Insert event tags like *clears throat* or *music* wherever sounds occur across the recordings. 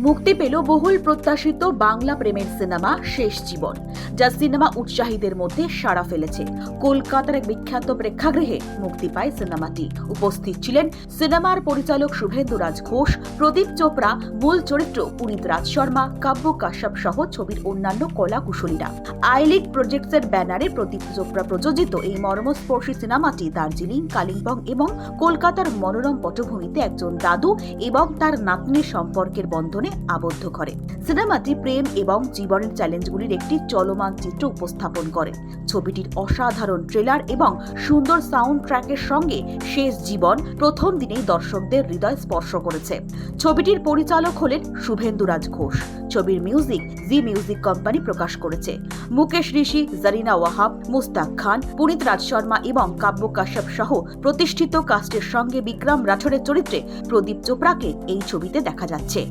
মুক্তি পেল বহুল প্রত্যাশিত বাংলা প্রেমের সিনেমা শেষ জীবন। যা সিনেমা উৎসাহীদের মধ্যে সাড়া ফেলেছে। কলকাতার এক বিখ্যাত প্রেক্ষাগৃহে মুক্তি পায় সিনেমাটি। উপস্থিত ছিলেন সিনেমার পরিচালক শুভেন্দু রাজ ঘোষ, প্রদীপ চোপড়া, মূল চরিত্র পুনিত রাজ শর্মা, কাব্য কাশ্যপ সহ ছবির অন্যান্য কলা কুশলীরা। আইলিগ প্রজেক্টসের ব্যানারে প্রদীপ চোপড়া প্রযোজিত এই মর্মস্পর্শী সিনেমাটি দার্জিলিং, কালিম্পং এবং কলকাতার মনোরম পটভূমিতে একজন দাদু এবং তার নাতনির সম্পর্কের বন্ধনে আবদ্ধ করে। সিনেমাটি প্রেম এবং জীবনের চ্যালেঞ্জগুলির একটি চলমান চিত্র উপস্থাপন করে ছবিটির অসাধারণ ট্রেলার এবং সুন্দর সাউন্ড ট্র্যাকের সঙ্গে শেষ জীবন প্রথম দিনেই দর্শকদের হৃদয় স্পর্শ করেছে ছবিটির পরিচালক হলেন শুভেন্দু রাজ ঘোষ ছবির মিউজিক জি মিউজিক কোম্পানি প্রকাশ করেছে মুকেশ ঋষি জারিনা ওয়াহাব মুস্তাক খান পুনিত রাজ শর্মা এবং কাব্য কাশ্যপ সহ প্রতিষ্ঠিত কাস্টের সঙ্গে বিক্রম রাঠোরের চরিত্রে প্রদীপ চোপড়াকে এই ছবিতে দেখা যাচ্ছে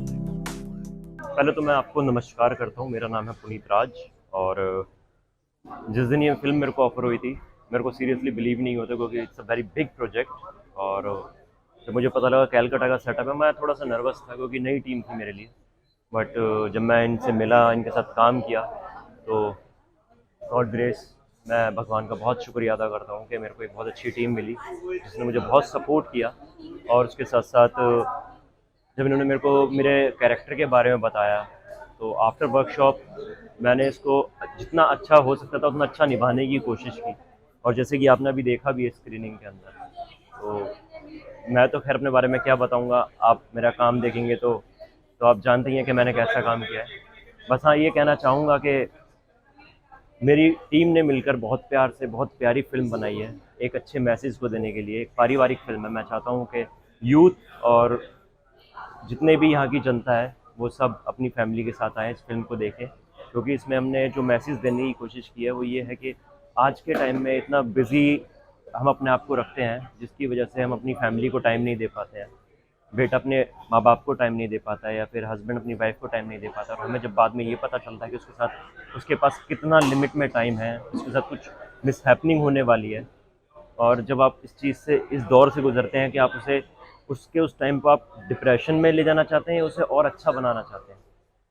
पहले तो मैं आपको नमस्कार करता हूँ मेरा नाम है पुनीत राज और, जिस दिन ये फ़िल्म मेरे को ऑफ़र हुई थी, मेरे को सीरियसली बिलीव नहीं होता क्योंकि it's a very big project और, जब मुझे पता लगा कैलकाटा का सेटअप है, मैं थोड़ा सा नर्वस था क्योंकि नई टीम थी मेरे लिए। बट जब मैं इनसे मिला, इनके साथ काम किया तो गॉड ग्रेस मैं भगवान का बहुत शुक्रिया अदा करता हूँ कि मेरे को एक बहुत अच्छी टीम मिली, जिसने मुझे बहुत सपोर्ट किया और उसके साथ साथ, जब इन्होंने मेरे को, मेरे कैरेक्टर के बारे में बताया तो आफ्टर वर्कशॉप मैंने इसको जितना अच्छा हो सकता था उतना अच्छा निभाने की कोशिश की। और जैसे कि आपने अभी देखा भी है स्क्रीनिंग के अंदर तो मैं तो खैर अपने बारे में क्या बताऊँगा, आप मेरा काम देखेंगे तो तो आप जानते ही हैं कि मैंने कैसा काम किया है। बस हाँ ये कहना चाहूँगा कि मेरी टीम ने मिलकर बहुत प्यार से बहुत प्यारी फ़िल्म बनाई है, एक अच्छे मैसेज को देने के लिए, एक पारिवारिक फ़िल्म है। मैं चाहता हूँ कि यूथ और जितने भी यहाँ की जनता है, वो सब अपनी फैमिली के साथ आए, इस फ़िल्म को देखें। क्योंकि इसमें हमने जो मैसेज देने की कोशिश की है वो ये है कि आज के टाइम में इतना बिज़ी हम अपने आप को रखते हैं, जिसकी वजह से हम अपनी फैमिली को टाइम नहीं दे पाते हैं। बेटा अपने माँ बाप को टाइम नहीं दे पाता है या फिर हस्बैंड अपनी वाइफ को टाइम नहीं दे पाता और हमें जब बाद में ये पता चलता है कि उसके साथ, उसके पास कितना लिमिट में टाइम है, उसके साथ कुछ मिस होने वाली है, और जब आप इस चीज़ से, इस दौर से गुजरते हैं कि आप उसे, उसके उस टाइम को आप डिप्रेशन में ले जाना चाहते हैं या उसे और अच्छा बनाना चाहते हैं।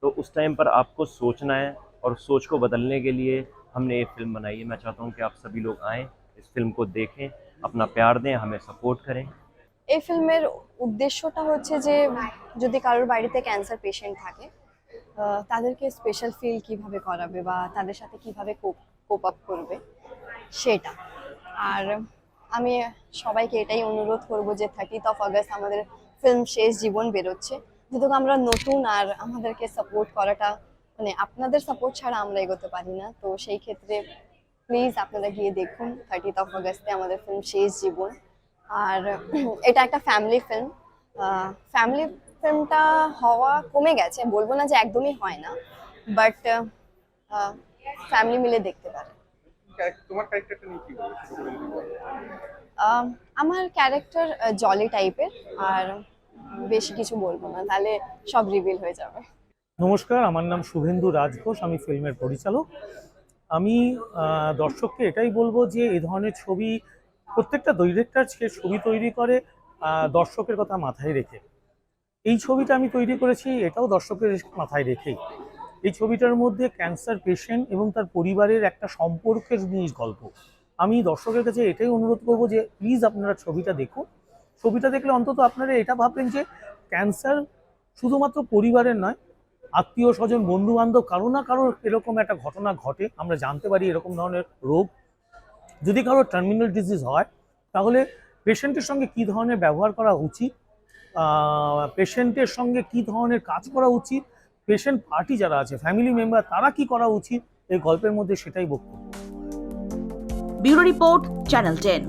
तो उस टाइम पर आपको सोचना है और उस सोच को बदलने के लिए हमने ये फिल्म बनाई है मैं चाहता हूँ कि आप सभी लोग आएँ इस फिल्म को देखें अपना प्यार दें हमें सपोर्ट करें এই ফিল্মের উদ্দেশ্যটা হচ্ছে যে যদি কারোর বাড়িতে ক্যান্সার পেশেন্ট থাকে আহ, তাদেরকে স্পেশাল ফিল কিভাবে করাবে বা তাদের সাথে কিভাবে কোপ আপ করবে সেটা আর আমি সবাইকে এটাই অনুরোধ করব যে থার্টিথ অফ আগস্ট আমাদের ফিল্ম শেষ জীবন বেরোচ্ছে যেহেতু আমরা নতুন আর আমাদেরকে সাপোর্ট করাটা মানে আপনাদের সাপোর্ট ছাড়া আমরা এগোতে পারি না তো সেই ক্ষেত্রে প্লিজ আপনারা গিয়ে দেখুন থার্টিথ অফ আগস্টে আমাদের ফিল্ম শেষ জীবন। আর *clears throat* এটা একটা ফ্যামিলি ফিল্ম ফ্যামিলি ফিল্মটা হওয়া কমে গেছে বলব না যে একদমই হয় না বাট ফ্যামিলি মিলে দেখতে পারে তোমার ক্যারেক্টারটা নিয়ে কি আমার ক্যারেক্টার জলি টাইপের আর বেশি কিছু বলব না, তাহলে সব রিভিল হয়ে যাবে। নমস্কার, আমার নাম শুভেন্দু রাজঘোষ, আমি ফিল্মের পরিচালক। আমি দর্শককে এটাই বলব যে এই ধরনের ছবি, প্রত্যেকটা ডিরেক্টর সে ছবি তৈরি করে দর্শকের কথা মাথায় রেখে। এই ছবিটা আমি তৈরি করেছি, এটাও দর্শকের মাথায় রেখেই। এই ছবিটার মধ্যে ক্যান্সার পেশেন্ট এবং তার পরিবারের একটা সম্পর্কের জিনিস গল্প। আমি দর্শকের কাছে এটাই অনুরোধ করব যে প্লিজ আপনারা ছবিটা দেখুন। ছবিটা দেখলে অন্তত আপনারা এটা ভাববেন যে ক্যান্সার শুধুমাত্র পরিবারের নয়, আত্মীয় স্বজন বন্ধু বান্ধব কারও না কারোর এরকম একটা ঘটনা ঘটে, আমরা জানতে পারি এরকম ধরনের রোগ। যদি কারও টার্মিনাল ডিজিজ হয়, তাহলে পেশেন্টের সঙ্গে কি ধরনের ব্যবহার করা উচিত? পেশেন্টের সঙ্গে কি ধরনের কাজ করা উচিত? পেশেন্ট পার্টি যারা আছে ফ্যামিলি মেম্বার তারা কি করা উচিত? এই গল্পের মধ্যে সেটাই বক্তব্য। Bureau report, channel ten.